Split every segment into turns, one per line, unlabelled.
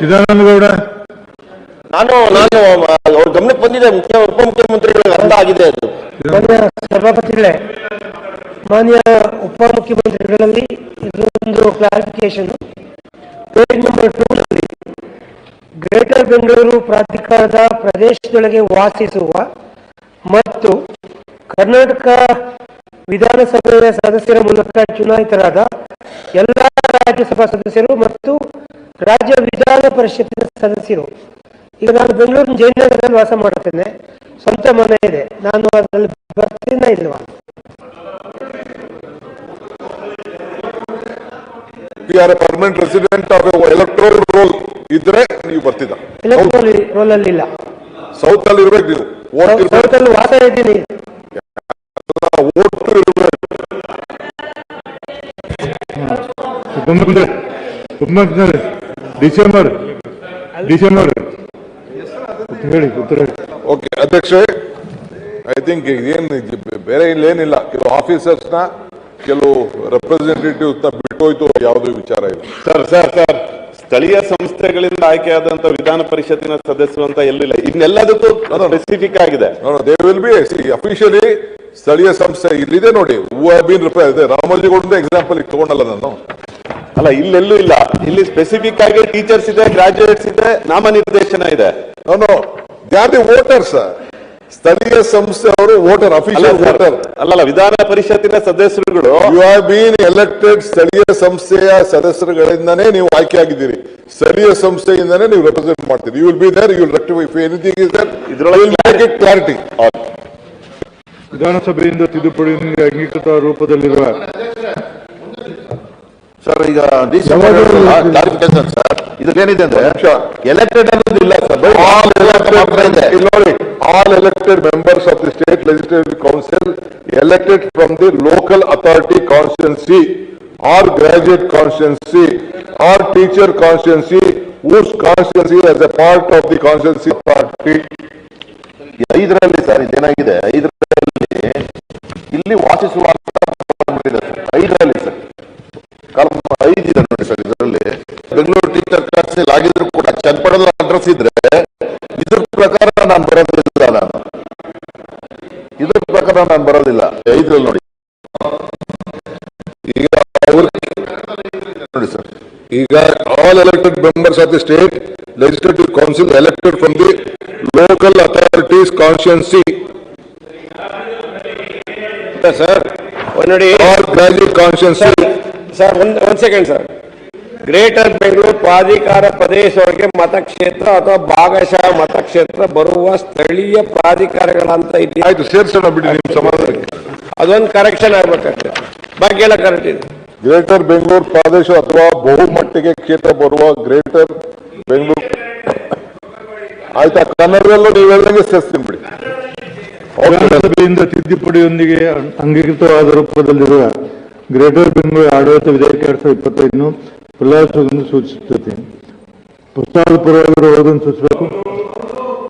ಚಿದಾನಂದ ಗೌಡ
ನಾನು ನಾನು ಅವ್ರ ಗಮನಕ್ಕೆ ಬಂದಿದೆ ಮುಖ್ಯ ಉಪಮುಖ್ಯಮಂತ್ರಿಗಳಿಗೆ ಅಂತ ಆಗಿದೆ ಅದು.
ಮಾನ್ಯ ಸಭಾಪತಿಗಳೇ ಮಾನ್ಯ ಉಪಮುಖ್ಯಮಂತ್ರಿಗಳಲ್ಲಿ ಇದೊಂದು ಕ್ಲಾರಿಫಿಕೇಶನ್ ಪೇಜ್ ನಂಬರ್ ಟೂ ನಲ್ಲಿ ಗ್ರೇಟರ್ ಬೆಂಗಳೂರು ಪ್ರಾಧಿಕಾರದ ಪ್ರದೇಶದೊಳಗೆ ವಾಸಿಸುವ ಮತ್ತು ಕರ್ನಾಟಕ ವಿಧಾನಸಭೆಯ ಸದಸ್ಯರ ಮೂಲಕ ಚುನಾಯಿತರಾದ ಎಲ್ಲ ರಾಜ್ಯಸಭಾ ಸದಸ್ಯರು ಮತ್ತು ರಾಜ್ಯ ವಿಧಾನ ಪರಿಷತ್ತಿನ ಸದಸ್ಯರು. ಈಗ ನಾನು ಬೆಂಗಳೂರಿನ ಜಯನಗರದಲ್ಲಿ ವಾಸ ಮಾಡುತ್ತೇನೆ. ಸ್ವಂತ ಮನೆ ಇದೆ. ನಾನು ಅದರಲ್ಲಿ ಬರ್ತೀನ ಇಲ್ವಾ?
Permanent resident of electoral roll ಇದ್ರೆ ನೀವು ಬರ್ತಿದ್ದ.
ಎಲೆಕ್ಟ್ರೋಲ್ ರೋಲ್ ಅಲ್ಲಿ ಇಲ್ಲ.
ಸೌತ್ ಅಲ್ಲಿ ಇರ್ಬೇಕು ನೀವು.
ಸೌತ್ ಅಲ್ಲಿ ವಾಸ ಇದ್ದೀನಿ.
ಉಪಮುಖ್ಯಮಂತ್ರಿ ಉಪಮುಖ್ಯಮಂತ್ರಿ ಡಿಸೆಂಬರ್ ಡಿಸೆಂಬರ್. ಹೇಳಿ ಉತ್ತರ
ಓಕೆ ಅಧ್ಯಕ್ಷ ಐ ಥಿಂಕ್ ಏನ್ ಬೇರೆ ಬೇರೆ ಇಲ್ಲೇನಿಲ್ಲ ಕೆಲವು ಆಫೀಸರ್ಸ್ನ ಕೆಲವು ರೆಪ್ರೆಸೆಂಟೇಟಿವ್ನ ಬಿಟ್ಟೋಯ್ತು ಯಾವುದೇ ವಿಚಾರ ಇಲ್ಲ.
ಸರ್ ಸರ್ ಸರ್ ಸ್ಥಳೀಯ ಸಂಸ್ಥೆಗಳಿಂದ ಆಯ್ಕೆಯಾದಂತ ವಿಧಾನ ಪರಿಷತ್ತಿನ ಸದಸ್ಯರು ಅಂತ ಎಲ್ಲಿಲ್ಲ ಇನ್ನೆಲ್ಲದಕ್ಕೂ ಸ್ಪೆಸಿಫಿಕ್ ಆಗಿದೆ.
ದೇ ವಿಲ್ ಬಿ ಅಫಿಷಿಯಲಿ ಸ್ಥಳೀಯ ಸಂಸ್ಥೆ ಇಲ್ಲಿದೆ ನೋಡಿ. ಹೂ ಬೀನ್ ರಾಮೋಜಿಗೌಡ ಎಕ್ಸಾಂಪಲ್ ತಗೊಂಡಲ್ಲ ನಾನು.
ಅಲ್ಲ ಇಲ್ಲೆಲ್ಲೂ ಇಲ್ಲ. ಇಲ್ಲಿ ಸ್ಪೆಸಿಫಿಕ್ ಆಗಿ ಟೀಚರ್ಸ್ ಇದೆ ಗ್ರಾಜುಯೇಟ್ಸ್ ಇದೆ ನಾಮನಿರ್ದೇಶನ ಇದೆ.
ನಾನು ದೇ ಆರ್ ದಿ ವೋಟರ್ಸ್ ಸ್ಥಳೀಯ ಸಂಸ್ಥೆ ಅವರು ವೋಟರ್ ಅಫಿಷಿಯಲ್ ವೋಟರ್
ಅಲ್ಲಲ್ಲ ವಿಧಾನ ಪರಿಷತ್ತಿನ ಸದಸ್ಯರುಗಳು
ಯು ಆರ್ ಬೀನ್ ಎಲೆಕ್ಟೆಡ್ ಸ್ಥಳೀಯ ಸಂಸ್ಥೆಯ ಸದಸ್ಯರುಗಳಿಂದನೇ ನೀವು ಆಯ್ಕೆ ಆಗಿದ್ದೀರಿ. ಸ್ಥಳೀಯ ಸಂಸ್ಥೆಯಿಂದನೇ ನೀವು ರೆಪ್ರೆಸೆಂಟ್ ಮಾಡ್ತೀರಿ. You will be there you will rectify if anything is
ಇದ್ರೊಳಗೆ
ಕ್ಲಾರಿಟಿ
ವಿಧಾನಸಭೆಯಿಂದ ತಿದ್ದುಪಡಿ ಅಂಗೀಕೃತ ರೂಪದಲ್ಲಿರುವ
ಸರ್ ಈಗ ಕ್ಲಾರಿಫಿಕೇಶನ್ ಸರ್. ಇದೇನಿದೆ ಅಂದ್ರೆ ಎಲೆಕ್ಟೆಡ್ ಅನ್ನೋದು ಇಲ್ಲ ಸರ್. ಆಲ್
ಎಲೆಕ್ಟೆಡ್ ನೋಡಿ, all elected members of the state legislative council elected from the local authority constituency or graduate constituency or teacher constituency whose constituency as a part of the constituency party.
ಐದರಲ್ಲಿ sir ಇದೇನಾಗಿದೆ? ಐದರಲ್ಲಿ ಇಲ್ಲಿ ವಾಸಿಸುವ ಐದರಲ್ಲಿ sir column ಐದಿದೆ ನೋಡಿ sir ಇದರಲ್ಲಿ Bengaluru teacher class ಆಗಿದ್ರು ಕೂಡ ಚನ್ನಪಟ್ಟಣದ ಅಡ್ರೆಸ್ ಇದ್ರೆ ಇದ್ರ ಪ್ರಕಾರ ನಾನು ಬರೋದಿಲ್ಲ ನಾನು. ಇದ್ರ ಪ್ರಕಾರ ನಾನು ಬರೋದಿಲ್ಲ. ಇದ್ರಲ್ಲಿ ನೋಡಿ.
ಈಗ
ನೋಡಿ ಸರ್.
ಈಗ all elected members of the state legislative council elected from the local authorities constituency
sir ನೋಡಿ.
All graduate constituency.
ಸರ್ ಒಂದ್ ಒಂದ್ ಸೆಕೆಂಡ್ ಸರ್. ಗ್ರೇಟರ್ ಬೆಂಗಳೂರು ಪ್ರಾಧಿಕಾರ ಪ್ರದೇಶದೊಳಗೆ ಮತಕ್ಷೇತ್ರ ಅಥವಾ ಭಾಗಶಃ ಮತಕ್ಷೇತ್ರ ಬರುವ ಸ್ಥಳೀಯ ಪ್ರಾಧಿಕಾರಗಳಂತ ಇದೆಯಾ?
ಆಯ್ತು ಸೇರ್ಸೋಣ ಬಿಡಿ ನಿಮ್ಮ ಸಮಾಧಾನಕ್ಕೆ
ಅದೊಂದು ಕರೆಕ್ಷನ್ ಆಗ್ಬೇಕಾಗ್ತದೆ. ಬಗ್ಗೆ ಎಲ್ಲ ಕರೆಕ್ಟ್ ಇದೆ.
ಗ್ರೇಟರ್ ಬೆಂಗಳೂರು ಪ್ರದೇಶ ಅಥವಾ ಬಹುಮಟ್ಟಿಗೆ ಕ್ಷೇತ್ರ ಬರುವ ಗ್ರೇಟರ್ ಬೆಂಗಳೂರು ಆಯ್ತಾ ಕನ್ನಡದಲ್ಲೂ ನೀವು ಹೇಳ್ದಂಗೆ ಸೇರಿಸ್ತೀನಿ ಬಿಡಿ.
ಸಭೆಯಿಂದ ತಿದ್ದುಪಡಿಯೊಂದಿಗೆ ಅಂಗೀಕೃತವಾದ ರೂಪದಲ್ಲಿರುವ ಗ್ರೇಟರ್ ಬೆಂಗಳೂರು ಆಡಳಿತ ವಿಧೇಯಕ ಎರಡ್ ಸಾವಿರದ ಇಪ್ಪತ್ತೈದನ್ನು ಪ್ರಲಾಸವನ್ನು ಸೂಚಿಸುತ್ತದೆ ಪ್ರಸ್ತಾವದ ಪರವಾಗಿರುವುದನ್ನು ಸೂಚಿಸಬೇಕು.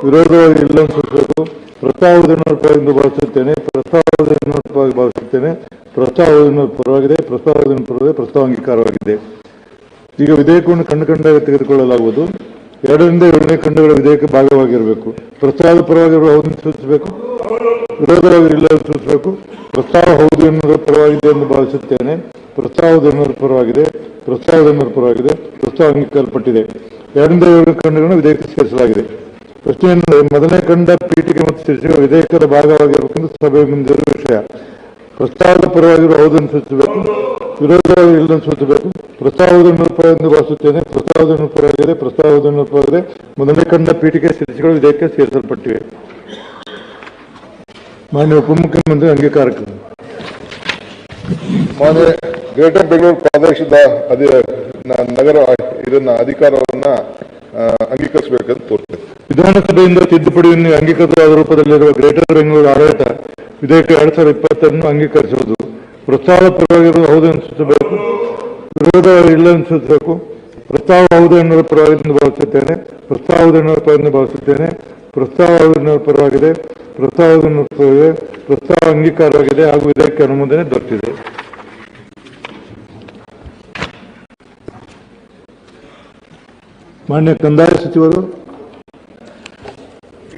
ವಿರೋಧವಾಗಿ ಇಲ್ಲನ್ನು ಸೂಚಿಸಬೇಕು. ಪ್ರಸ್ತಾವವನ್ನು ಪರವಾಗಿ ಭಾವಿಸುತ್ತೇನೆ ಪ್ರಸ್ತಾವವನ್ನು ಪರವಾಗಿ ಭಾವಿಸುತ್ತೇನೆ ಪ್ರಸ್ತಾವವನ್ನು ಪರವಾಗಿದೆ. ಪ್ರಸ್ತಾವದ ಪರವಾಗಿದೆ. ಪ್ರಸ್ತಾವ ಅಂಗೀಕಾರವಾಗಿದೆ. ಈಗ ವಿಧೇಯಕವನ್ನು ಕಂಡು ಕಂಡಾಗ ತೆಗೆದುಕೊಳ್ಳಲಾಗುವುದು. ಎರಡರಿಂದ ಎರಡನೇ ಖಂಡಗಳ ವಿಧೇಯಕ ಭಾಗವಾಗಿರಬೇಕು. ಪ್ರಸ್ತಾವದ ಹೌದನ್ನು ಸೂಚಿಸಬೇಕು. ವಿರೋಧವಾಗಿ ಇಲ್ಲ ಸೂಚಿಸಬೇಕು. ಪ್ರಸ್ತಾವ ಹೌದು ಎನ್ನುವುದರ ಪರವಾಗಿದೆ ಎಂದು ಭಾವಿಸುತ್ತೇನೆ. ಪ್ರಸ್ತಾವದ ಎನ್ನುವುದರ ಪರವಾಗಿದೆ. ಪ್ರಸ್ತಾವದ ಎನ್ನುವುದರ ಪರವಾಗಿದೆ. ಪ್ರಸ್ತಾವ ಅಂಗೀಕರಿಸಲ್ಪಟ್ಟಿದೆ ಎರಡರಿಂದ ಏಳು ಖಂಡಗಳನ್ನು ವಿಧೇಯಕ ಸೇರಿಸಲಾಗಿದೆ. ಪ್ರಶ್ನೆಯನ್ನು ಮೊದಲನೇ ಖಂಡ ಪೀಠಿಕೆ ಮತ್ತು ಶೀರ್ಷಿಕೆ ವಿಧೇಯಕದ ಭಾಗವಾಗಿರಬೇಕೆಂದು ಸಭೆ ಮುಂದಿರುವ ವಿಷಯ. ಪ್ರಸ್ತಾವದ ಪರವಾಗಿರುವ ಹೌದನ್ನು ಸೂಚಿಸಬೇಕು, ವಿರೋಧವಾಗಿ ಇಲ್ಲದನ್ನು ಸೂಚಿಸಬೇಕು. ಪ್ರಸ್ತಾವದ ಪರ ಎಂದು ಭಾವಿಸುತ್ತೇನೆ ಪ್ರಸ್ತಾವದ ಪರವಾಗಿದೆ. ಪ್ರಸ್ತಾವದ ಪರವಾಗಿದೆ. ಮೊದಲನೇ ಕಂಡ ಪೀಠಿಕೆ ಸೇರಿಸಿಗಳು ವಿಧೇಯಕ ಸೇರಿಸಲ್ಪಟ್ಟಿವೆ. ಮಾನ್ಯ ಉಪಮುಖ್ಯಮಂತ್ರಿ ಅಂಗೀಕಾರಕ್ಕೆ
ಮಾನ್ಯ ಗ್ರೇಟರ್ ಬೆಂಗಳೂರು ಪ್ರದೇಶದ ನಗರ, ಇದನ್ನ ಅಧಿಕಾರವನ್ನ ಅಂಗೀಕರಿಸಬೇಕಂತ ತೋರ್ತದೆ
ವಿಧಾನಸಭೆಯಿಂದ ತಿದ್ದುಪಡಿಯನ್ನು ಅಂಗೀಕೃತವಾದ ರೂಪದಲ್ಲಿರುವ ಗ್ರೇಟರ್ ಬೆಂಗಳೂರು ಆಡಳಿತ ವಿಧೇಯಕ ಎರಡ್ ಸಾವಿರದ ಇಪ್ಪತ್ತನ್ನು ಅಂಗೀಕರಿಸುವುದು ಪ್ರಸ್ತಾವ ಪರವಾಗಿರುವ ಹೌದು ಸೂಚಿಸಬೇಕು ವಿರೋಧ ಇಲ್ಲ ಅನಿಸಬೇಕು ಪ್ರಸ್ತಾವ ಹೌದು ಎನ್ನುವ ಪರವಾಗಿ ಭಾವಿಸುತ್ತೇನೆ ಪ್ರಸ್ತಾವದ ಎನ್ನುವ ಪರವಾಗಿ ಭಾವಿಸುತ್ತೇನೆ, ಪ್ರಸ್ತಾವ ಪರವಾಗಿದೆ, ಪ್ರಸ್ತಾವ ಪ್ರಸ್ತಾವ ಅಂಗೀಕಾರವಾಗಿದೆ ಹಾಗೂ ಇದಕ್ಕೆ ಅನುಮೋದನೆ ದೊರೆತಿದೆ. ಮಾನ್ಯ ಕಂದಾಯ ಸಚಿವರು,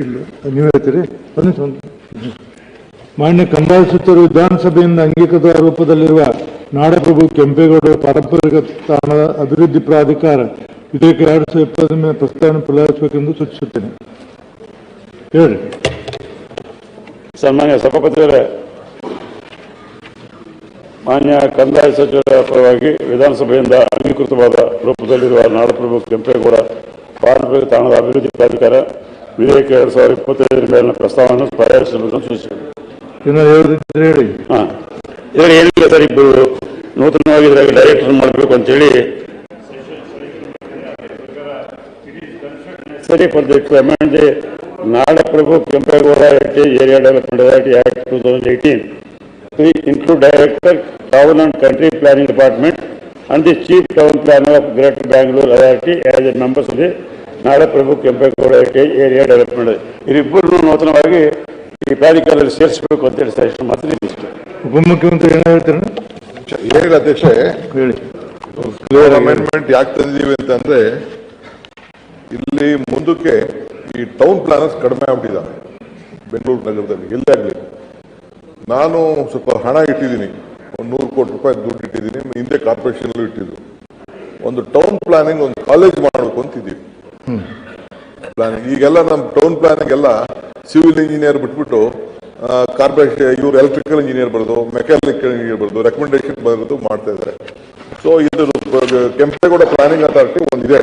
ಇಲ್ಲ ನೀವು ಹೇಳ್ತೀರಿ. ಮಾನ್ಯ ಕಂದಾಯ ಸಚಿವರು ವಿಧಾನಸಭೆಯಿಂದ ಅಂಗೀಕೃತ ರೂಪದಲ್ಲಿರುವ ನಾಡಪ್ರಭು ಕೆಂಪೇಗೌಡ ಪಾರಂಪರಿಕ ತಾಣದ ಅಭಿವೃದ್ಧಿ ಪ್ರಾಧಿಕಾರ ವಿಧೇಯಕ ಎರಡು ಸಾವಿರದ ಇಪ್ಪತ್ತೊಂದನೇ ಪ್ರಸ್ತಾವನೆ ಪುಲಾಯಿಸಬೇಕೆಂದು ಸೂಚಿಸುತ್ತೇನೆ. ಹೇಳಿ
ಸನ್ಮಾನ್ಯ ಸಭಾಪತಿಯವರೇ ಮಾನ್ಯ ಕಂದಾಯ ಸಚಿವರ ಪರವಾಗಿ ವಿಧಾನಸಭೆಯಿಂದ ಅಂಗೀಕೃತವಾದ ರೂಪದಲ್ಲಿರುವ ನಾಡಪ್ರಭು ಕೆಂಪೇಗೌಡ ಪಾರಂಪರಿಕ ತಾಣದ ಅಭಿವೃದ್ಧಿ ಪ್ರಾಧಿಕಾರ ವಿಧೇಯಕ ಎರಡು ಸಾವಿರದ ಇಪ್ಪತ್ತೈದರ ಮೇಲಿನ ಪ್ರಸ್ತಾವವನ್ನು ಪ್ರಯಾಣಿಸಬೇಕೆಂದು ಸೂಚಿಸಿದೆ
ಏನಾದ್ರು ಹೇಳಿದ್ರೆ ಹೇಳಿ.
ಹಾಂ. ಇದರಲ್ಲಿ ಏನಿಲ್ಲ ಸರ್ ಇಬ್ಬರು ನೂತನವಾಗಿ ಇದರಾಗ ಡೈರೆಕ್ಟರ್ ಮಾಡಬೇಕು ಅಂತೇಳಿ ಸರಿ for the the Nadaprabhu Kempegowda area development authority act two thousand eighteen director director, town and country planning department and the chief town planner of Greater Bangalore Authority as the members of the Nadaprabhu Kempegowda heritage area development ಇರಿಬ್ಬರು ನೂತನವಾಗಿ ಈ ಪ್ರಾಧಿಕಾರದಲ್ಲಿ ಸೇರಿಸಬೇಕು ಅಂತೇಳಿ suggestion ಮಾಡ್ತೀನಿ. ಇಷ್ಟು
ಉಪಮುಖ್ಯಮಂತ್ರಿ ಏನೋ ಹೇಳ್ತಾರೆ?
ಏನಿಲ್ಲ ಅಧ್ಯಕ್ಷ
ಹೇಳಿ.
ಅಮೆಂಡ್ಮೆಂಟ್ ಯಾಕೆ ತಂದಿದ್ದೀವಿ ಅಂತಂದ್ರೆ ಇಲ್ಲಿ ಮುಂದಕ್ಕೆ ಈ ಟೌನ್ ಪ್ಲಾನರ್ಸ್ ಕಡಿಮೆ ಆಗ್ಬಿಟ್ಟಿದ್ದಾನೆ ಬೆಂಗಳೂರು ನಗರದಲ್ಲಿ ಎಲ್ಲೇ ಆಗಲಿ. ನಾನು ಸ್ವಲ್ಪ ಹಣ ಇಟ್ಟಿದ್ದೀನಿ. ಒಂದು ನೂರು ಕೋಟಿ ರೂಪಾಯಿ ದುಡ್ಡು ಇಟ್ಟಿದ್ದೀನಿ. ಹಿಂದೆ ಕಾರ್ಪೊರೇಷನ್ ಇಟ್ಟಿದ್ದು. ಒಂದು ಟೌನ್ ಪ್ಲಾನಿಂಗ್ ಒಂದು ಕಾಲೇಜ್ ಮಾಡಬೇಕು ಅಂತಿದ್ದೀವಿ. ಪ್ಲಾನಿಂಗ್ ಈಗೆಲ್ಲ ನಮ್ಮ ಟೌನ್ ಪ್ಲಾನಿಂಗ್ ಎಲ್ಲ ಸಿವಿಲ್ ಇಂಜಿನಿಯರ್ ಬಿಟ್ಬಿಟ್ಟು ಕಾರ್ಪೊರೇಷನ್ ಇವ್ರು ಎಲೆಕ್ಟ್ರಿಕಲ್ ಇಂಜಿನಿಯರ್ ಬರೋದು ಮೆಕ್ಯಾನಿಕಲ್ ಇಂಜಿನಿಯರ್ ಬರೋದು ರೆಕಮೆಂಡೇಶನ್ ಬರೋದು ಮಾಡ್ತಾ ಇದ್ದಾರೆ. ಸೊ ಇದು ಕೆಂಪೇಗೌಡ ಪ್ಲಾನಿಂಗ್ ಅಥಾರಿಟಿ ಒಂದಿದೆ.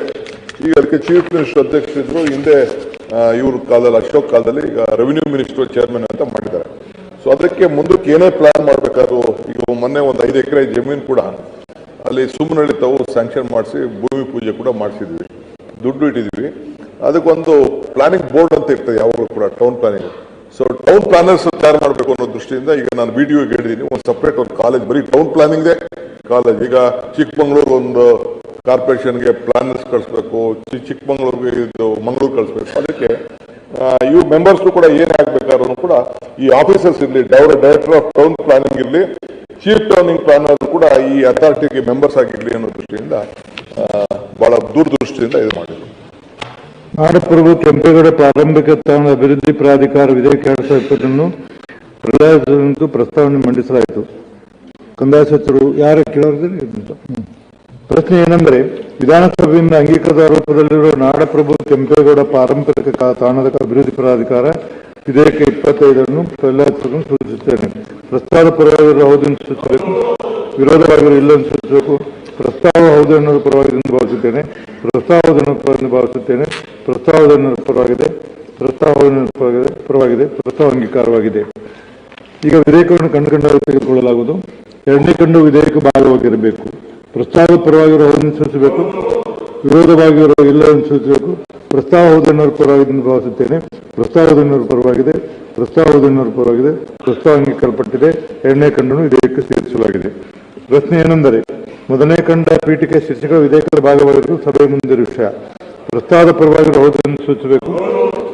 ಈಗ ಅದಕ್ಕೆ ಚೀಫ್ ಮಿನಿಸ್ಟರ್ ಅಧ್ಯಕ್ಷರಿದ್ರು ಹಿಂದೆ ಇವ್ರ ಕಾಲದಲ್ಲಿ, ಅಶೋಕ್ ಕಾಲದಲ್ಲಿ ಈಗ ರೆವಿನ್ಯೂ ಮಿನಿಸ್ಟರ್ ಚೇರ್ಮನ್ ಅಂತ ಮಾಡಿದ್ದಾರೆ. ಸೊ ಅದಕ್ಕೆ ಮುಂದಕ್ಕೆ ಏನೇ ಪ್ಲಾನ್ ಮಾಡಬೇಕಾದ್ರು, ಈಗ ಮೊನ್ನೆ ಒಂದು ಐದು ಎಕರೆ ಜಮೀನು ಕೂಡ ಅಲ್ಲಿ ಸುಮ್ಮನಳ್ಳಿ ತಾವು ಸ್ಯಾಂಕ್ಷನ್ ಮಾಡಿಸಿ ಭೂಮಿ ಪೂಜೆ ಕೂಡ ಮಾಡಿಸಿದ್ವಿ. ದುಡ್ಡು ಇಟ್ಟಿದ್ವಿ. ಅದಕ್ಕೊಂದು ಪ್ಲಾನಿಂಗ್ ಬೋರ್ಡ್ ಅಂತ ಇರ್ತದೆ, ಯಾವಾಗಲೂ ಕೂಡ town planning so town planners ತಯಾರು ಮಾಡಬೇಕು ಅನ್ನೋ ದೃಷ್ಟಿಯಿಂದ ಈಗ ನಾನು ವಿ ಡಿ ಹೇಳಿದ್ದೀನಿ ಒಂದು ಸಪ್ರೇಟ್ ಒಂದು ಕಾಲೇಜ್ ಬರೀ ಟೌನ್ ಪ್ಲಾನಿಂಗ್ದೇ ಕಾಲೇಜ್ ಈಗ ಚಿಕ್ಕಮಂಗ್ಳೂರು ಒಂದು ಕಾರ್ಪೊರೇಷನ್ಗೆ ಪ್ಲಾನರ್ಸ್ ಕಳಿಸ್ಬೇಕು ಚಿಕ್ಕಮಂಗ್ಳೂರಿಗೆ ಇದು ಮಂಗಳೂರು ಕಳಿಸ್ಬೇಕು. ಅದಕ್ಕೆ ಇವು ಮೆಂಬರ್ಸ್ ಕೂಡ ಏನೇ ಆಗ್ಬೇಕಾದ್ರೂ ಕೂಡ ಈ ಆಫೀಸರ್ಸ್ ಇರಲಿ ಡೈರೆಕ್ಟರ್ ಆಫ್ ಟೌನ್ ಪ್ಲಾನಿಂಗ್ ಇರಲಿ ಚೀಫ್ ಟೌನಿಂಗ್ ಪ್ಲಾನರ್ ಕೂಡ ಈ ಅಥಾರಿಟಿಗೆ ಮೆಂಬರ್ಸ್ ಆಗಿರಲಿ ಅನ್ನೋ ದೃಷ್ಟಿಯಿಂದ ಬಹಳ ದೂರದೃಷ್ಟಿಯಿಂದ ಇದು ಮಾಡಿದ್ರು
ನಾಡಪ್ರಭು ಕೆಂಪೇಗೌಡ ಪ್ರಾರಂಭಿಕ ತಾಣ ಅಭಿವೃದ್ಧಿ ಪ್ರಾಧಿಕಾರ ವಿಧೇಯಕ ಎರಡ್ ಸಾವಿರದ ಇಪ್ಪತ್ತನ್ನು ಪ್ರಸ್ತಾವನೆ ಮಂಡಿಸಲಾಯಿತು ಕಂದಾಯ ಸಚಿವರು ಯಾರ ಇದ್ದಂತ. ಪ್ರಶ್ನೆ ಏನಂದ್ರೆ, ವಿಧಾನಸಭೆಯಿಂದ ಅಂಗೀಕೃತ ರೂಪದಲ್ಲಿರುವ ನಾಡಪ್ರಭು ಕೆಂಪೇಗೌಡ ಪಾರಂಪರಿಕ ತಾಣದ ಅಭಿವೃದ್ಧಿ ಪ್ರಾಧಿಕಾರ ವಿಧೇಯಕ ಇಪ್ಪತ್ತೈದನ್ನು ಪ್ರಲಾಯಿಸಲು ಸೂಚಿಸುತ್ತೇನೆ. ಪ್ರಸ್ತಾವ ಪರವಾಗಿರುವ ಹೌದನ್ನು ಸೂಚಿಸಬೇಕು. ವಿರೋಧವಾಗಿರುವ ಇಲ್ಲವೆಂದು ಸೂಚಿಸಬೇಕು. ಪ್ರಸ್ತಾವ ಹೌದು ಎನ್ನುವುದು ಪರವಾಗಿದೆ ಎಂದು ಭಾವಿಸುತ್ತೇನೆ. ಪ್ರಸ್ತಾವವನ್ನು ಪರವಾಗಿ ಭಾವಿಸುತ್ತೇನೆ. ಪ್ರಸ್ತಾವವನ್ನು ಪರವಾಗಿದೆ. ಪ್ರಸ್ತಾವ ಪರವಾಗಿದೆ. ಪ್ರಸ್ತಾವ ಅಂಗೀಕಾರವಾಗಿದೆ. ಈಗ ವಿಧೇಯಕವನ್ನು ಕಂಡು ಕಂಡಾಗ ತೆಗೆದುಕೊಳ್ಳಲಾಗುವುದು. ಎರಡನೇ ಕಂಡು ವಿಧೇಯಕ ಭಾಗವಾಗಿರಬೇಕು ಪ್ರಸ್ತಾವ ಪರವಾಗಿರುವ ಹೌದನ್ನು ಸೂಚಿಸಬೇಕು. ವಿರೋಧವಾಗಿರುವ ಇಲ್ಲವೆಂದು ಸೂಚಿಸಬೇಕು. ಪ್ರಸ್ತಾವ ಹೌದನ್ನು ಪರವಾಗಿದೆ ಎಂದು ಭಾವಿಸುತ್ತೇನೆ. ಪ್ರಸ್ತಾವದನ್ನೋರು ಪರವಾಗಿದೆ ಪ್ರಸ್ತಾವದನ್ನೋರು ಪರವಾಗಿದೆ ಪ್ರಸ್ತಾವ ಅಂಗೀಕರಿಸಲ್ಪಟ್ಟಿದೆ ಎರಡನೇ ಕಂಡನ್ನು ವಿಧೇಯಕ್ಕೆ ಸೇರಿಸಲಾಗಿದೆ. ಪ್ರಶ್ನೆ ಏನೆಂದರೆ, ಮೊದಲನೇ ಖಂಡ ಪೀಠಿಕೆ ಶಿಕ್ಷಕರ ವಿಧೇಯಕದ ಭಾಗವಾಗಿರುವುದು ಸಭೆ ಮುಂದಿರುವ ವಿಷಯ. ಪ್ರಸ್ತಾವದ ಪರವಾಗಿ ಹೌದನ್ನು ಸೂಚಿಸಬೇಕು.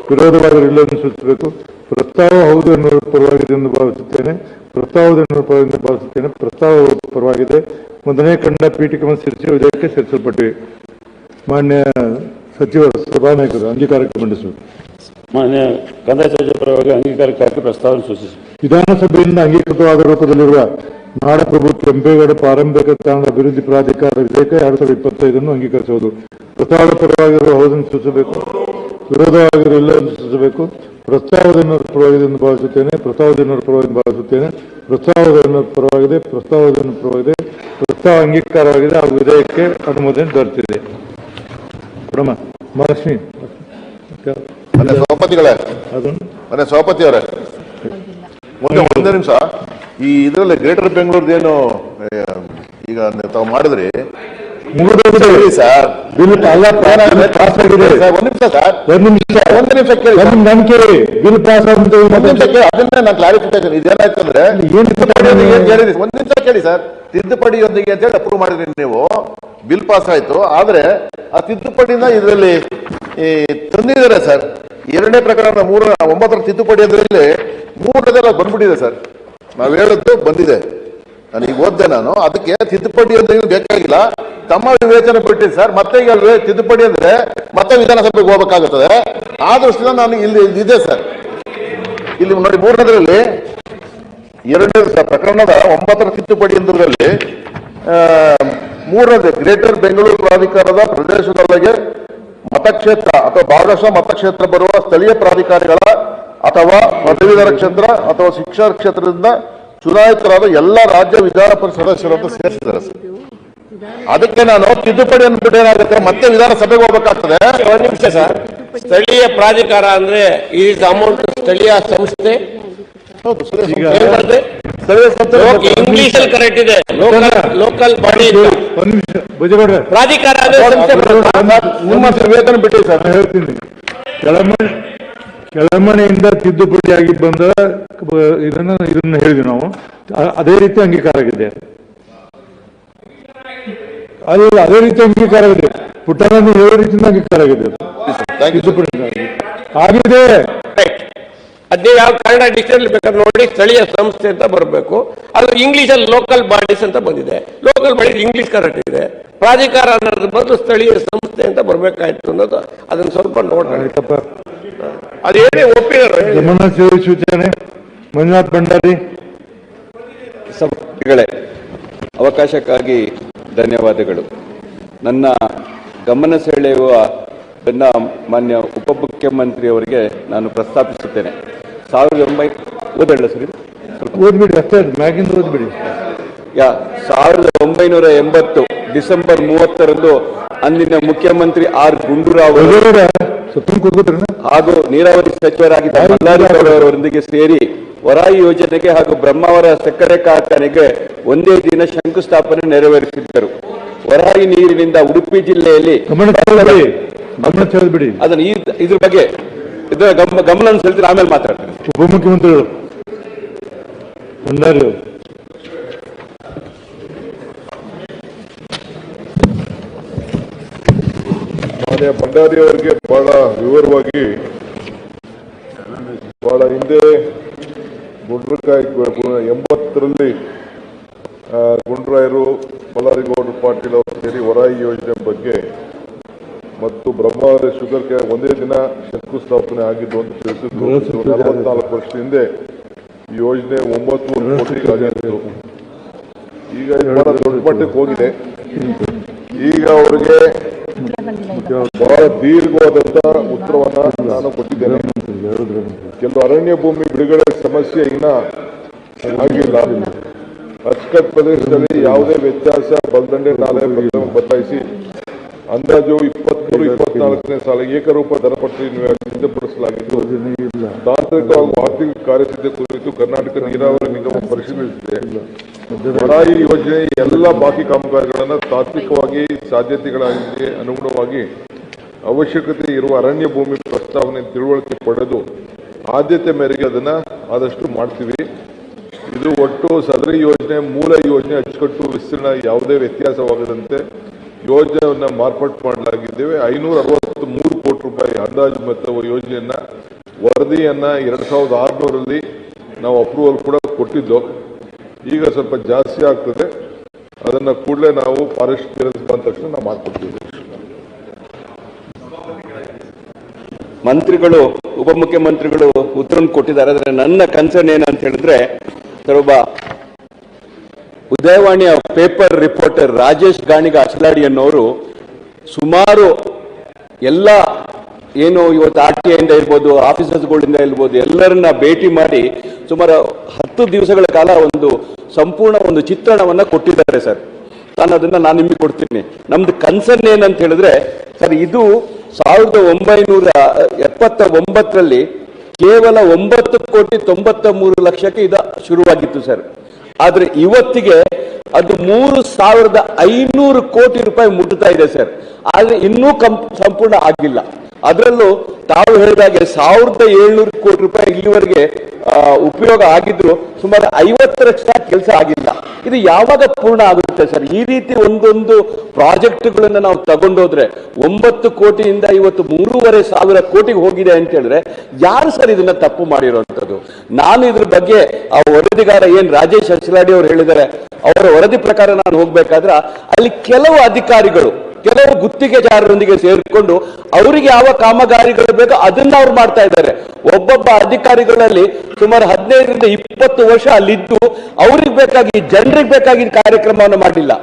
ವಿರೋಧವಾದರೂ ಇಲ್ಲವನ್ನು ಸೂಚಿಸಬೇಕು. ಪ್ರಸ್ತಾವ ಹೌದು ಎನ್ನುವ ಪರವಾಗಿದೆ ಎಂದು ಭಾವಿಸುತ್ತೇನೆ. ಪ್ರಸ್ತಾವದ ಪರವಾಗಿ ಭಾವಿಸುತ್ತೇನೆ. ಪ್ರಸ್ತಾವ ಪರವಾಗಿದೆ. ಮೊದಲನೇ ಕಂಡ ಪೀಠಿಕೆ ಸೇರಿಸಿ ವಿಧೇಯಕಕ್ಕೆ ಸೇರಿಸಲ್ಪಟ್ಟಿವೆ. ಮಾನ್ಯ ಸಚಿವರು ಸಭಾನಾಯಕರು ಅಂಗೀಕಾರಕ್ಕೆ ಮಂಡಿಸಬೇಕು
ಮಾನ್ಯ ಕಂದಾಯ ಸಚಿವರ ಪರವಾಗಿ ಅಂಗೀಕಾರಕ್ಕಾಗಿ ಪ್ರಸ್ತಾವನೆ ಸೂಚಿಸಿ
ವಿಧಾನಸಭೆಯಿಂದ ಅಂಗೀಕೃತವಾದ ರೂಪದಲ್ಲಿರುವ ನಾಡಪ್ರಭು ಕೆಂಪೇಗೌಡ ಪಾರಂಭಿಕ ತಾಣದ ಅಭಿವೃದ್ಧಿ ಪ್ರಾಧಿಕಾರ ವಿಧೇಯಕ ಎರಡ್ ಸಾವಿರದ ಇಪ್ಪತ್ತೈದನ್ನು ಅಂಗೀಕರಿಸುವುದು. ಪ್ರಸ್ತಾವದ ಪರವಾಗಿರುವ ಹೌದನ್ನು ಸೂಚಿಸಬೇಕು. ವಿರೋಧವಾಗಿರುವ ಎಂದು ಸೂಚಿಸಬೇಕು. ಪ್ರಸ್ತಾವದ ಪರವಾಗಿದೆ ಭಾವಿಸುತ್ತೇನೆ. ಪ್ರಸ್ತಾವದ ಪರವಾಗಿ ಭಾವಿಸುತ್ತೇನೆ. ಪ್ರಸ್ತಾವದ ಪರವಾಗಿದೆ. ಪ್ರಸ್ತಾವದ ಪರವಾಗಿದೆ. ಪ್ರಸ್ತಾವ ಅಂಗೀಕಾರವಾಗಿದೆ. ಹಾಗೂ ವಿಧೇಯಕಕ್ಕೆ ಅನುಮೋದನೆ ದೊರೆತಿದೆ. ಪ್ರಮ ಮಹಾಲಕ್ಷ್ಮಿ.
ಮನೆ ಸಭಾಪತಿಗಳೇ? ಮನೆ ಸಭಾಪತಿ ಅವರೇ ಒಂದೇ ಒಂದೇ ನಿಮಿಷ. ಈ ಇದರಲ್ಲಿ ಗ್ರೇಟರ್ ಬೆಂಗಳೂರದೇನು ಈಗ ತಾವು ಮಾಡಿದ್ರಿ
ಮುಗಿದೋಗಿದೆ.
ಸರ್.
ಬಿಲ್ ಅಲ್ಲ ಪಾಸ್ ಆಗಿದೆ.
ಸರ್, ನಿಮಿಷ ಸರ್.
ಒಂದು ನಿಮಿಷ.
ಒಂದು ನಿಮಿಷ ಕೇಳಿ.
ಒಂದು ನಂಬಿಕೆ ಬಿಲ್ ಪಾಸ್ ಅಂತ
ಒಂದ್ ನಿಮಿಷ ಕೇಳಿ ಅದನ್ನ ನಾನು ಕ್ಲಾರಿಫಿಕೇಶನ್ ಇದೇನಾಯ್ತಂದ್ರೆ
ಏನು
ತಿದ್ದುಪಡಿಯೊಂದಿಗೆ ಅಂತ ನಿಮಿಷ ಕೇಳಿ ಸರ್. ತಿದ್ದುಪಡಿಯೊಂದಿಗೆ ಅಂತ ಹೇಳಿ ಅಪ್ರೂವ್ ಮಾಡಿದ್ರಿ ನೀವು. ಬಿಲ್ ಪಾಸ್ ಆಯ್ತು. ಆದ್ರೆ ಆ ತಿದ್ದುಪಡಿನ ಇದರಲ್ಲಿ ಈ ತಂದಿದ್ದಾರೆ ಸರ್. ಎರಡನೇ ಪ್ರಕರಣ ಮೂರ ಒಂಬತ್ತರ ತಿದ್ದುಪಡಿ ಅದರಲ್ಲಿ ಮೂರನೇದಲ್ಲ ಬಂದ್ಬಿಟ್ಟಿದೆ ಸರ್. ನಾವ್ ಹೇಳದ್ದು ಬಂದಿದೆ. ನಾನು ಈಗ ಓದ್ದೆ ನಾನು. ಅದಕ್ಕೆ ತಿದ್ದುಪಡಿ ಅಂತ ಬೇಕಾಗಿಲ್ಲ. ತಮ್ಮ ವಿವೇಚನೆ ಬಿಟ್ಟಿದೆ ಸರ್, ಮತ್ತೆ ಈಗ ತಿದ್ದುಪಡಿ ಅಂದ್ರೆ ಮತ್ತೆ ವಿಧಾನಸಭೆಗೆ ಹೋಗ್ಬೇಕಾಗುತ್ತದೆ. ಆ ದೃಷ್ಟಿಯಿಂದ ನಾನು ಇಲ್ಲಿ ಇದೆ ಸರ್. ಇಲ್ಲಿ ನೋಡಿ, ಮೂರನೇದ್ರಲ್ಲಿ ಎರಡನೇ ಪ್ರಕರಣದ ಒಂಬತ್ತರ ತಿದ್ದುಪಡಿ ಎಂದ್ರಲ್ಲಿ ಮೂರನೇದು ಗ್ರೇಟರ್ ಬೆಂಗಳೂರು ಪ್ರಾಧಿಕಾರದ ಪ್ರದೇಶದೊಳಗೆ ಮತಕ್ಷೇತ್ರ ಅಥವಾ ಭಾಗಶಃ ಮತಕ್ಷೇತ್ರ ಬರುವ ಸ್ಥಳೀಯ ಪ್ರಾಧಿಕಾರಿಗಳ ಅಥವಾ ಪದವೀಧರ ಕ್ಷೇತ್ರ ಅಥವಾ ಶಿಕ್ಷಣ ಕ್ಷೇತ್ರದಿಂದ ಚುನಾಯಿತರಾದ ಎಲ್ಲ ರಾಜ್ಯ ವಿಧಾನ ಪರಿಷತ್ ಸದಸ್ಯರನ್ನು ಸೇರಿಸಿದ್ದಾರೆ ಸರ್. ಅದಕ್ಕೆ ನಾನು ತಿದ್ದುಪಡಿ ಅಂದ್ಬಿಟ್ಟು ಏನಾಗುತ್ತೆ? ಮತ್ತೆ ವಿಧಾನಸಭೆಗೆ ಹೋಗ್ಬೇಕಾಗ್ತದೆ.
ಒಂದ್ ನಿಮಿಷ ಸರ್. ಸ್ಥಳೀಯ ಪ್ರಾಧಿಕಾರ ಅಂದ್ರೆ ಈ ಅಮೌಂಟ್ ಸ್ಥಳೀಯ ಸಂಸ್ಥೆ? ಇಂಗ್ಲಿಷ್ ಅಲ್ಲಿ ಕರೆಕ್ಟ್ ಇದೆ. ಲೋಕಲ್ ಲೋಕಲ್ ಬಾಡಿ
ಒಂದ್ ನಿಮಿಷ. ಭುಜಗೌಡ್ರೆ
ಪ್ರಾಧಿಕಾರ.
ನಿಮ್ಮ ವೇತನ ಬಿಟ್ಟಿದೆ ಸರ್.
ಹೇಳ್ತೀನಿ. ಕೆಳಮನೆ ಕೆಳಮನೆಯಿಂದ ತಿದ್ದುಪಡಿಯಾಗಿ ಬಂದ ಇದನ್ನ ಇದನ್ನ ಹೇಳಿದ್ವಿ ನಾವು. ಅದೇ ರೀತಿ ಅಂಗೀಕಾರ ಆಗಿದೆ. ಅದು ಅದೇ ರೀತಿ ಅಂಗೀಕಾರ ಆಗಿದೆ ಪುಟ್ಟಣ್ಣನ ಹೇಳೋ ರೀತಿಯಿಂದ ಅಂಗೀಕಾರ ಆಗಿದೆ
ಥ್ಯಾಂಕ್ ಯು
ತಿದ್ದುಪಡಿ ಆಗಿದೆ.
ಅದೇ ಯಾವ ಕನ್ನಡ ಡಿಕ್ಷನರಿ ಬೇಕಾದ್ರೆ ನೋಡಿ ಸ್ಥಳೀಯ ಸಂಸ್ಥೆ ಅಂತ ಬರಬೇಕು. ಅದು ಇಂಗ್ಲಿಷ್ ಅಲ್ಲಿ ಲೋಕಲ್ ಬಾಡೀಸ್ ಅಂತ ಬಂದಿದೆ. ಲೋಕಲ್ ಬಾಡೀಸ್ ಇಂಗ್ಲಿಷ್ ಕರೆಕ್ಟ್ ಇದೆ. ಪ್ರಾಧಿಕಾರ ಅನ್ನೋದು ಬದಲು ಸ್ಥಳೀಯ ಸಂಸ್ಥೆ ಅಂತ ಬರ್ಬೇಕಾಯ್ತು ಅನ್ನೋದು ಅದನ್ನ ಸ್ವಲ್ಪ ನೋಡ್ರಿ
ಅದೇನೇ ಒಪ್ಪಿದ್ದಾರೆ ಸೂಚನೆ. ಮಂಜುನಾಥ್ ಭಂಡಾರಿ.
ಅವಕಾಶಕ್ಕಾಗಿ ಧನ್ಯವಾದಗಳು. ನನ್ನ ಗಮನ ಸೆಳೆಯುವ ಮಾನ್ಯ ಉಪಮುಖ್ಯಮಂತ್ರಿಯವರಿಗೆ ನಾನು ಪ್ರಸ್ತಾಪಿಸುತ್ತೇನೆ. ಸಾವಿರದ ಒಂಬೈ ಓದಲ್ಲ ಸರಿ
ಓದ್ಬಿಡಿ ಅಷ್ಟೇ ಮ್ಯಾಗಿಂದ ಓದ್ಬಿಡಿ.
ಯಾ ಸಾವಿರದ ಒಂಬೈನೂರ ಎಂಬತ್ತು ಡಿಸೆಂಬರ್ ಮೂವತ್ತರಂದು ಅಂದಿನ ಮುಖ್ಯಮಂತ್ರಿ ಆರ್ ಗುಂಡೂರಾವ್ ಹಾಗೂ ನೀರಾವರಿ ಸಚಿವರಾಗಿದ್ದ ಅವರೊಂದಿಗೆ ಸೇರಿ ವರಾಯಿ ಯೋಜನೆಗೆ ಹಾಗೂ ಬ್ರಹ್ಮಾವರ ಸಕ್ಕರೆ ಕಾರ್ಖಾನೆಗೆ ಒಂದೇ ದಿನ ಶಂಕುಸ್ಥಾಪನೆ ನೆರವೇರಿಸಿದ್ದರು. ವರಾಯಿ ನೀರಿನಿಂದ ಉಡುಪಿ ಜಿಲ್ಲೆಯಲ್ಲಿ ಅದನ್ನ ಈ ಇದ್ರ ಬಗ್ಗೆ ಇದರ ಗಮನ ಗಮನ ಸೆಳೆದ್ರೆ ಆಮೇಲೆ ಮಾತಾಡ್ತೀನಿ.
ಉಪಮುಖ್ಯಮಂತ್ರಿಗಳು
ಮಾನ್ಯ ಭಂಡಾರಿ ಅವರಿಗೆ ಬಹಳ ವಿವರವಾಗಿ ಬಹಳ ಹಿಂದೆ ಗುಂಡ್ರಕಾಯಿ ಎಂಬತ್ತರಲ್ಲಿ ಗುಂಡ್ರಾಯರು ಬಳ್ಳಾರಿಗೌಡ ಪಾಟೀಲ್ ಅವರು ಸೇರಿ ವರಾಯಿ ಯೋಜನೆ ಬಗ್ಗೆ ಮತ್ತು ಬ್ರಹ್ಮಾವರ ಶುಗರ್ ಕೇರ್ ಒಂದೇ ದಿನ ಶಂಕುಸ್ಥಾಪನೆ ಆಗಿದ್ದು ಅಂತ ತಿಳಿಸಿದ್ರು ನಲವತ್ನಾಲ್ಕು ವರ್ಷ ಹಿಂದೆ ಈ ಯೋಜನೆ ಒಂಬತ್ತು ಕೋಟಿಗೆ ಆಗಿತ್ತು. ಈಗ ಬಹಳ ದೊಡ್ಡ ಮಟ್ಟಕ್ಕೆ ಹೋಗಿದೆ. ಈಗ ಅವರಿಗೆ ಬಹಳ ದೀರ್ಘವಾದಂತ ಉತ್ತರವನ್ನ ನಾನು ಕೊಟ್ಟಿದ್ದೇನೆ. ಕೆಲವು ಅರಣ್ಯ ಭೂಮಿ ಬಿಡುಗಡೆ ಸಮಸ್ಯೆ ಇನ್ನ ಆಗಿಲ್ಲ ಅಚ್ಚುಕಟ್ಟು ಪ್ರದೇಶದಲ್ಲಿ ಯಾವುದೇ ವ್ಯತ್ಯಾಸ, ಬಲದಂಡೆ ನಾಲೆ ಬದಲಾಯಿಸಿ ಅಂದಾಜು ಇಪ್ಪತ್ಮೂರು, ಇಪ್ಪತ್ನಾಲ್ಕನೇ ಸಾಲ ಏಕರೂಪ ದರಪಟ್ಟಿ ಸಿದ್ಧಪಡಿಸಲಾಗಿದ್ದು ತಾಂತ್ರಿಕ ಹಾಗೂ ಆರ್ಥಿಕ ಕಾರ್ಯಸಿದ್ಧತೆ ಕುರಿತು ಕರ್ನಾಟಕ ನೀರಾವರಿ ನಿಗಮ ಪರಿಶೀಲಿಸಿದೆ. ಬಡಾಯಿ ಯೋಜನೆ ಎಲ್ಲ ಬಾಕಿ ಕಾಮಗಾರಿಗಳನ್ನು ತಾತ್ವಿಕವಾಗಿ ಸಾಧ್ಯತೆಗಳಿಗೆ ಅನುಗುಣವಾಗಿ ಅವಶ್ಯಕತೆ ಇರುವ ಅರಣ್ಯ ಭೂಮಿ ಪ್ರಸ್ತಾವನೆ ತಿಳುವಳಿಕೆ ಪಡೆದು ಆದ್ಯತೆ ಮೇರೆಗೆ ಅದನ್ನು ಆದಷ್ಟು ಮಾಡ್ತೀವಿ. ಇದು ಒಟ್ಟು ಸದರಿ ಯೋಜನೆ, ಮೂಲ ಯೋಜನೆ ಅಚ್ಚುಕಟ್ಟು ವಿಸ್ತೀರ್ಣ ಯಾವುದೇ ವ್ಯತ್ಯಾಸವಾಗದಂತೆ ಯೋಜನೆಯನ್ನ ಮಾರ್ಪಾಟು ಮಾಡಲಾಗಿದ್ದೇವೆ. ಐನೂರ ಅರವತ್ತು ಮೂರು ಕೋಟಿ ರೂಪಾಯಿ ಅಂದಾಜು ಮತ್ತು ಯೋಜನೆಯನ್ನು ವರದಿಯನ್ನು ಎರಡು ಸಾವಿರದ ಆರುನೂರಲ್ಲಿ ನಾವು ಅಪ್ರೂವಲ್ ಕೂಡ ಕೊಟ್ಟಿದ್ದು. ಈಗ ಸ್ವಲ್ಪ ಜಾಸ್ತಿ ಆಗ್ತದೆ. ಅದನ್ನು ಕೂಡಲೇ ನಾವು ಫಾರೆಸ್ಟ್ ಕ್ಲಿಯರೆನ್ಸ್ ಬಂದ ತಕ್ಷಣ ನಾವು ಮಾಡ್ಕೊಡ್ತೀವಿ.
ಮಂತ್ರಿಗಳು, ಉಪಮುಖ್ಯಮಂತ್ರಿಗಳು ಉತ್ತರ ಕೊಟ್ಟಿದ್ದಾರೆ. ಆದರೆ ನನ್ನ ಕನ್ಸರ್ನ್ ಏನಂತ ಹೇಳಿದ್ರೆ ಒಬ್ಬ ಉದಯವಾಣಿಯ ಪೇಪರ್ ರಿಪೋರ್ಟರ್ ರಾಜೇಶ್ ಗಾಣಿಗ ಅಚಲಾಡಿ ಅನ್ನೋರು ಸುಮಾರು ಎಲ್ಲ ಏನು ಇವತ್ತು ಆರ್ ಟಿ ಐಯಿಂದ ಇರ್ಬೋದು, ಆಫೀಸರ್ಸ್ಗಳಿಂದ ಇರ್ಬೋದು, ಎಲ್ಲರನ್ನ ಭೇಟಿ ಮಾಡಿ ಸುಮಾರು ಹತ್ತು ದಿವಸಗಳ ಕಾಲ ಒಂದು ಸಂಪೂರ್ಣ ಒಂದು ಚಿತ್ರಣವನ್ನು ಕೊಟ್ಟಿದ್ದಾರೆ ಸರ್. ನಾನು ಅದನ್ನ ನಾನು ನಿಮಗೆ ಕೊಡ್ತೀನಿ. ನಮ್ದು ಕನ್ಸರ್ನ್ ಏನಂತ ಹೇಳಿದ್ರೆ, ಸರ್, ಇದು ಸಾವಿರದ ಒಂಬೈನೂರ ಎಪ್ಪತ್ತ ಒಂಬತ್ತರಲ್ಲಿ ಕೇವಲ ಒಂಬತ್ತು ಕೋಟಿ ತೊಂಬತ್ತ ಮೂರು ಲಕ್ಷಕ್ಕೆ ಇದು ಶುರುವಾಗಿತ್ತು, ಸರ್. ಆದ್ರೆ ಇವತ್ತಿಗೆ ಅದು ಮೂರು ಸಾವಿರದ ಐನೂರು ಕೋಟಿ ರೂಪಾಯಿ ಮುಟ್ಟುತ್ತಾ ಇದೆ, ಸರ್. ಆದ್ರೆ ಇನ್ನೂ ಕಂಪ್ ಸಂಪೂರ್ಣ ಆಗಿಲ್ಲ. ಅದರಲ್ಲೂ ತಾವು ಹೇಳಿದಾಗೆ ಸಾವಿರದ ಏಳ್ನೂರು ಕೋಟಿ ರೂಪಾಯಿ ಇಲ್ಲಿವರೆಗೆ ಉಪಯೋಗ ಆಗಿದ್ರು. ಸುಮಾರು ಐವತ್ತರಷ್ಟು ಕೆಲಸ ಆಗಿಲ್ಲ. ಇದು ಯಾವಾಗ ಪೂರ್ಣ ಆಗುತ್ತೆ ಸರ್? ಈ ರೀತಿ ಒಂದೊಂದು ಪ್ರಾಜೆಕ್ಟ್ಗಳನ್ನ ನಾವು ತಗೊಂಡೋದ್ರೆ ಒಂಬತ್ತು ಕೋಟಿಯಿಂದ ಇವತ್ತು ಮೂರುವರೆ ಸಾವಿರ ಕೋಟಿಗೆ ಹೋಗಿದೆ ಅಂತ ಹೇಳಿದ್ರೆ ಯಾರು ಸರ್ ಇದನ್ನ ತಪ್ಪು ಮಾಡಿರುವಂತದ್ದು ನಾನು ಇದ್ರ ಬಗ್ಗೆ ಆ ವರದಿಗಾರ ಏನ್ ರಾಜೇಶ್ ಅಸಲಾಡಿ ಅವರು ಹೇಳಿದ್ದಾರೆ, ಅವರ ವರದಿ ಪ್ರಕಾರ ನಾನು ಹೋಗ್ಬೇಕಾದ್ರೆ ಅಲ್ಲಿ ಕೆಲವು ಅಧಿಕಾರಿಗಳು ಕೆಲವು ಗುತ್ತಿಗೆದಾರರೊಂದಿಗೆ ಸೇರಿಕೊಂಡು ಅವರಿಗೆ ಯಾವ ಕಾಮಗಾರಿಗಳು ಬೇಕೋ ಅದನ್ನ ಅವ್ರು ಮಾಡ್ತಾ ಇದ್ದಾರೆ. ಒಬ್ಬೊಬ್ಬ ಅಧಿಕಾರಿಗಳಲ್ಲಿ ಸುಮಾರು ಹದಿನೈದರಿಂದ ಇಪ್ಪತ್ತು ವರ್ಷ ಅಲ್ಲಿದ್ದು ಅವ್ರಿಗೆ ಬೇಕಾಗಿ, ಜನರಿಗೆ ಬೇಕಾಗಿದ್ದ ಕಾರ್ಯಕ್ರಮವನ್ನು ಮಾಡಿಲ್ಲ.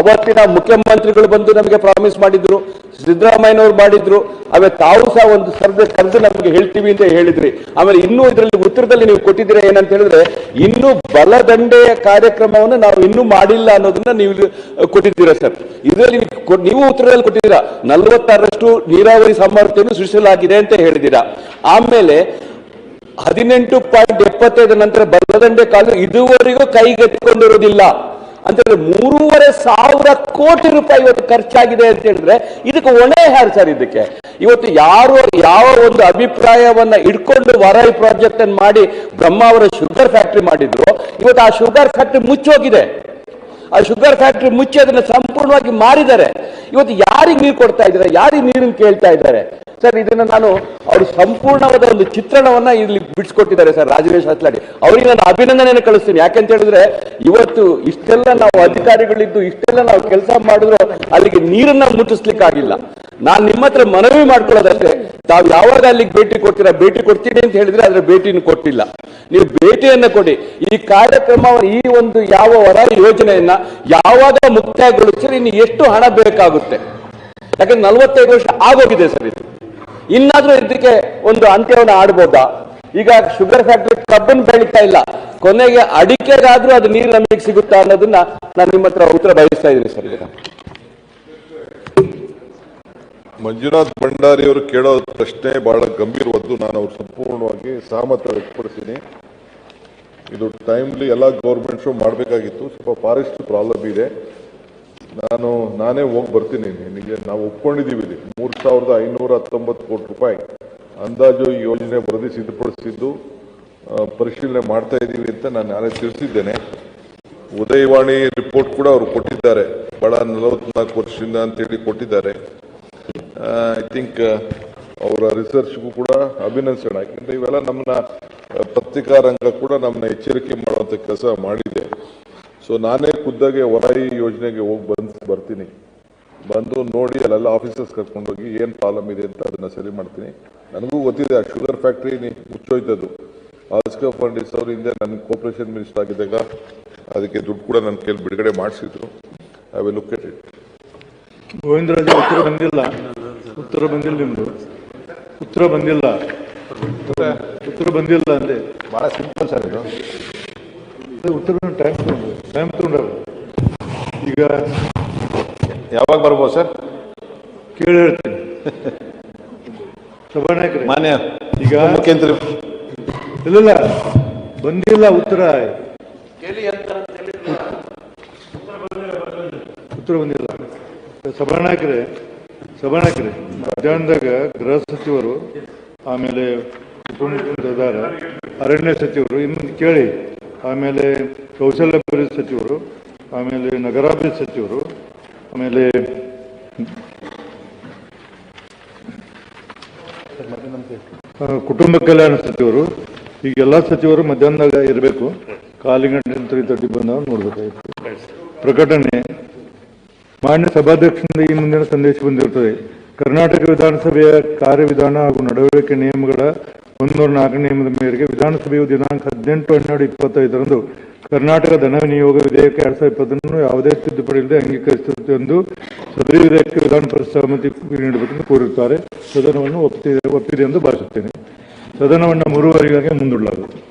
ಅವತ್ತಿನ ಮುಖ್ಯಮಂತ್ರಿಗಳು ಬಂದು ನಮಗೆ ಪ್ರಾಮಿಸ್ ಮಾಡಿದ್ರು, ಸಿದ್ದರಾಮಯ್ಯನವ್ರು ಮಾಡಿದ್ರು, ಆಮೇಲೆ ತಾವು ಸಹ ಒಂದು ಸರ್ದ ಕರೆದು ನಮಗೆ ಹೇಳ್ತೀವಿ ಅಂತ ಹೇಳಿದ್ರಿ. ಆಮೇಲೆ ಇನ್ನೂ ಇದರಲ್ಲಿ ಉತ್ತರದಲ್ಲಿ ನೀವು ಕೊಟ್ಟಿದ್ದೀರಾ ಏನಂತ ಹೇಳಿದ್ರೆ, ಇನ್ನೂ ಬಲದಂಡೆಯ ಕಾರ್ಯಕ್ರಮವನ್ನು ನಾವು ಇನ್ನೂ ಮಾಡಿಲ್ಲ ಅನ್ನೋದನ್ನ ನೀವು ಕೊಟ್ಟಿದ್ದೀರಾ ಸರ್. ಇದರಲ್ಲಿ ನೀವು ಉತ್ತರದಲ್ಲಿ ಕೊಟ್ಟಿದ್ದೀರಾ ನಲವತ್ತಾರಷ್ಟು ನೀರಾವರಿ ಸಾಮರ್ಥ್ಯವನ್ನು ಸೃಷ್ಟಿಸಲಾಗಿದೆ ಅಂತ ಹೇಳಿದ್ದೀರಾ. ಆಮೇಲೆ ಹದಿನೆಂಟು ಪಾಯಿಂಟ್ ಎಪ್ಪತ್ತೈದು ನಂತರ ಬಲದಂಡೆ ಕಾಲು ಇದುವರೆಗೂ ಕೈಗೆತ್ತಿಕೊಂಡಿರೋದಿಲ್ಲ. ಅಂತ ಹೇಳಿದ್ರೆ ಮೂರುವರೆ ಸಾವಿರ ಕೋಟಿ ರೂಪಾಯಿ ಇವತ್ತು ಖರ್ಚಾಗಿದೆ ಅಂತ ಹೇಳಿದ್ರೆ ಇದಕ್ಕೆ ಒಣೆ ಯಾರು ಸರ್ ಇದಕ್ಕೆ? ಇವತ್ತು ಯಾರು ಯಾವ ಒಂದು ಅಭಿಪ್ರಾಯವನ್ನ ಇಟ್ಕೊಂಡು ವರಾಯಿ ಪ್ರಾಜೆಕ್ಟ್ ಅನ್ನು ಮಾಡಿ ಬ್ರಹ್ಮಾವರ ಶುಗರ್ ಫ್ಯಾಕ್ಟ್ರಿ ಮಾಡಿದ್ರು, ಇವತ್ತು ಆ ಶುಗರ್ ಫ್ಯಾಕ್ಟ್ರಿ ಮುಚ್ಚೋಗಿದೆ. ಆ ಶುಗರ್ ಫ್ಯಾಕ್ಟ್ರಿ ಮುಚ್ಚಿ ಅದನ್ನ ಸಂಪೂರ್ಣವಾಗಿ ಮಾರಿದ್ದಾರೆ. ಇವತ್ತು ಯಾರಿಗೆ ನೀರು ಕೊಡ್ತಾ ಇದ್ದಾರೆ? ಯಾರಿಗೆ ನೀರನ್ನು ಕೇಳ್ತಾ ಇದ್ದಾರೆ? ಸರ್, ಇದನ್ನ ನಾನು ಅವರು ಸಂಪೂರ್ಣವಾದ ಒಂದು ಚಿತ್ರಣವನ್ನ ಇಲ್ಲಿ ಬಿಡಿಸ್ಕೊಟ್ಟಿದ್ದಾರೆ ಸರ್ ರಾಜವೇಶ್ ಹತ್ಲಾಡಿ. ಅವರಿಗೆ ನಾನು ಅಭಿನಂದನೆಯನ್ನು ಕಳಿಸ್ತೀನಿ. ಯಾಕಂತ ಹೇಳಿದ್ರೆ, ಇವತ್ತು ಇಷ್ಟೆಲ್ಲ ನಾವು ಅಧಿಕಾರಿಗಳಿದ್ದು, ಇಷ್ಟೆಲ್ಲ ನಾವು ಕೆಲಸ ಮಾಡಿದ್ರು, ಅಲ್ಲಿಗೆ ನೀರನ್ನ ಮುಟ್ಟಿಸ್ಲಿಕ್ಕಾಗಿಲ್ಲ. ನಾನು ನಿಮ್ಮ ಹತ್ರ ಮನವಿ ಮಾಡ್ಕೊಳ್ಳೋದಷ್ಟೇ. ತಾವು ಯಾವಾಗ ಅಲ್ಲಿಗೆ ಭೇಟಿ ಕೊಡ್ತೀರಾ, ಭೇಟಿ ಕೊಡ್ತೀನಿ ಅಂತ ಹೇಳಿದ್ರೆ ಅದ್ರ ಭೇಟಿಯನ್ನು ಕೊಟ್ಟಿಲ್ಲ. ನೀವು ಭೇಟಿಯನ್ನ ಕೊಡಿ. ಈ ಕಾರ್ಯಕ್ರಮ ಈ ಒಂದು ಯಾವ ವರ ಯೋಜನೆಯನ್ನ ಯಾವಾಗ ಮುಕ್ತಾಯಗೊಳಿಸಿದ್ರೆ ಇನ್ನು ಎಷ್ಟು ಹಣ ಬೇಕಾಗುತ್ತೆ? ಯಾಕಂದ್ರೆ ನಲವತ್ತೈದು ವರ್ಷ ಆಗೋಗಿದೆ ಸರ್ ಇದು. ಇನ್ನಾದ್ರೂ ಇದಕ್ಕೆ ಒಂದು ಅಂತ್ಯವನ್ನು ಆಡ್ಬೋದಾ? ಈಗ ಶುಗರ್ ಫ್ಯಾಕ್ಟರಿ ಕಬ್ಬನ್ ಬೆಳೀತಾ ಇಲ್ಲ. ಕೊನೆಗೆ ಅಡಿಕೆಗಾದ್ರೂ ಅದು ನೀರು ನಮಗೆ ಸಿಗುತ್ತಾ ಅನ್ನೋದನ್ನ ನಾನು ನಿಮ್ಮ ಹತ್ರ ಉತ್ತರ ಬಯಸ್ತಾ ಇದ್ದೀನಿ ಸರ್
ಮಂಜುನಾಥ್ ಭಂಡಾರಿ ಅವರು ಕೇಳೋ ಪ್ರಶ್ನೆ ಬಹಳ ಗಂಭೀರವಾದ್ದು. ನಾನು ಅವ್ರು ಸಂಪೂರ್ಣವಾಗಿ ಸಹಮತ ವ್ಯಕ್ತಪಡಿಸ್ತೀನಿ. ಇದು ಟೈಮ್ಲಿ ಎಲ್ಲ ಗೌರ್ಮೆಂಟ್ಸು ಮಾಡಬೇಕಾಗಿತ್ತು. ಸ್ವಲ್ಪ ಫಾರೆಸ್ಟ್ ಪ್ರಾಬ್ಲಮ್ ಇದೆ. ನಾನು, ನಾನೇ ಹೋಗಿ ಬರ್ತೀನಿ. ನಿನಗೆ ನಾವು ಒಪ್ಕೊಂಡಿದ್ದೀವಿ ಇಲ್ಲಿ. ಮೂರು ಸಾವಿರದ ಐನೂರ ಹತ್ತೊಂಬತ್ತು ಕೋಟಿ ರೂಪಾಯಿ ಅಂದಾಜು ಈ ಯೋಜನೆ ವರದಿ ಸಿದ್ಧಪಡಿಸಿದ್ದು ಪರಿಶೀಲನೆ ಮಾಡ್ತಾ ಇದ್ದೀವಿ ಅಂತ ನಾನು ನಾನೇ ತಿಳಿಸಿದ್ದೇನೆ. ಉದಯವಾಣಿ ರಿಪೋರ್ಟ್ ಕೂಡ ಅವರು ಕೊಟ್ಟಿದ್ದಾರೆ. ಬಹಳ ನಲವತ್ನಾಲ್ಕು ವರ್ಷದಿಂದ ಅಂತೇಳಿ ಕೊಟ್ಟಿದ್ದಾರೆ. ಐ ಥಿಂಕ್ ಅವರ ರಿಸರ್ಚ್ಗೂ ಕೂಡ ಅಭಿನಂದಿಸೋಣ ಯಾಕಂದ್ರೆ ಇವೆಲ್ಲ ನಮ್ಮನ್ನ ಪತ್ರಿಕಾ ರಂಗ ಕೂಡ ನಮ್ಮನ್ನ ಎಚ್ಚರಿಕೆ ಮಾಡುವಂಥ ಕೆಲಸ ಮಾಡಿದೆ. ಸೊ ನಾನೇ ಖುದ್ದಾಗೆ ವರಾಯಿ ಯೋಜನೆಗೆ ಹೋಗಿ ಬಂದು ಬರ್ತೀನಿ. ಬಂದು ನೋಡಿ ಅಲ್ಲೆಲ್ಲ ಆಫೀಸರ್ಸ್ ಕರ್ಕೊಂಡೋಗಿ ಏನು ಪ್ರಾಬ್ಲಮ್ ಇದೆ ಅಂತ ಅದನ್ನು ಸರಿ ಮಾಡ್ತೀನಿ. ನನಗೂ ಗೊತ್ತಿದೆ ಆ ಶುಗರ್ ಫ್ಯಾಕ್ಟ್ರಿ ಮುಚ್ಚೋಯ್ತದ್ದು. ಆಸ್ಕರ್ ಫಂಡಿಸ್ ಅವರು ಹಿಂದೆ ನನ್ನ ಕೋಪರೇಷನ್ ಮಿನಿಸ್ಟರ್ ಆಗಿದ್ದಾಗ ಅದಕ್ಕೆ ದುಡ್ಡು ಕೂಡ ನನ್ನ ಕೈಲಿ ಬಿಡುಗಡೆ ಮಾಡಿಸಿದ್ರು. I will look at it
Govindraj ಉತ್ತರ ಬಂದಿಲ್ಲ. ಉತ್ತರ ಬಂದಿಲ್ಲ ನಿಮ್ಮದು ಉತ್ತರ ಬಂದಿಲ್ಲ. ಉತ್ತರ ಬಂದಿಲ್ಲ ಅಂದೆ.
ಬಹಳ ಸಿಂಪಲ್ ಸರ್ ಇದು.
ಉತ್ತರ ಟೈಮ್ ತೊಗೊಂಡು ಟೈಮ್ ತಗೊಂಡ್ರು ಈಗ
ಯಾವಾಗ ಬರ್ಬೋದು ಸರ್?
ಕೇಳಿ ಹೇಳ್ತೀನಿ. ಸಭಾನಾಯಕರೇ
ಮಾನ್ಯ
ಈಗ
ಮುಖ್ಯಮಂತ್ರಿ
ಇಲ್ಲ ಬಂದಿಲ್ಲ ಉತ್ತರ. ಉತ್ತರ ಬಂದಿಲ್ಲ. ಸಭಾನಾಯಕರೇ ಸಭಾನಾಯಕರೇ ಮಧ್ಯಾಹ್ನದಾಗ ಗೃಹ ಸಚಿವರು ಆಮೇಲೆ ಉಪಮುಖ್ಯಮಂತ್ರಿ ಅರಣ್ಯ ಸಚಿವರು ಇನ್ನೊಂದು ಕೇಳಿ. ಆಮೇಲೆ ಕೌಶಲ್ಯಾಭಿವೃದ್ಧಿ ಸಚಿವರು, ಆಮೇಲೆ ನಗರಾಭಿವೃದ್ಧಿ ಸಚಿವರು, ಆಮೇಲೆ ಕುಟುಂಬ ಕಲ್ಯಾಣ ಸಚಿವರು, ಈಗ ಎಲ್ಲ ಸಚಿವರು ಮಧ್ಯಾಹ್ನದಾಗ ಇರಬೇಕು. ಕಾಲಿಗಂಟೆ ತಡ್ಡಿ ಬಂದಾಗ ನೋಡಬೇಕಾಗಿತ್ತು. ಪ್ರಕಟಣೆ ಮಾನ್ಯ ಸಭಾಧ್ಯಕ್ಷರಿಂದ ಈ ಮುಂದಿನ ಸಂದೇಶ ಬಂದಿರುತ್ತದೆ ಕರ್ನಾಟಕ ವಿಧಾನಸಭೆಯ ಕಾರ್ಯವಿಧಾನ ಹಾಗೂ ನಡವಳಿಕೆ ನಿಯಮಗಳ ಒಂದೂರ ನಾಲ್ಕನೇ ನಿಯಮದ ಮೇರೆಗೆ ವಿಧಾನಸಭೆಯು ದಿನಾಂಕ ಹದಿನೆಂಟು, ಹನ್ನೆರಡು, ಇಪ್ಪತ್ತೈದರಂದು ಕರ್ನಾಟಕ ಧನ ವಿನಿಯೋಗ ವಿಧೇಯಕ ಎರಡ್ ಸಾವಿರದ ಇಪ್ಪತ್ತನ್ನು ಯಾವುದೇ ತಿದ್ದುಪಡಿ ಇಲ್ಲದೆ ಅಂಗೀಕರಿಸುತ್ತೆ ಎಂದು ಸದರಿ ವಿಧೇಯಕಕ್ಕೆ ವಿಧಾನ ಪರಿಷತ್ ಸಹಮತಿ ನೀಡಬೇಕೆಂದು ಕೋರಿರುತ್ತಾರೆ. ಸದನವನ್ನು ಒಪ್ಪಿದೆ ಒಪ್ಪಿದೆ ಎಂದು ಭಾವಿಸುತ್ತೇನೆ. ಸದನವನ್ನು ಮೂರುವರೆಗಾಗಿ ಮುಂದೂಡಲಾಗುತ್ತದೆ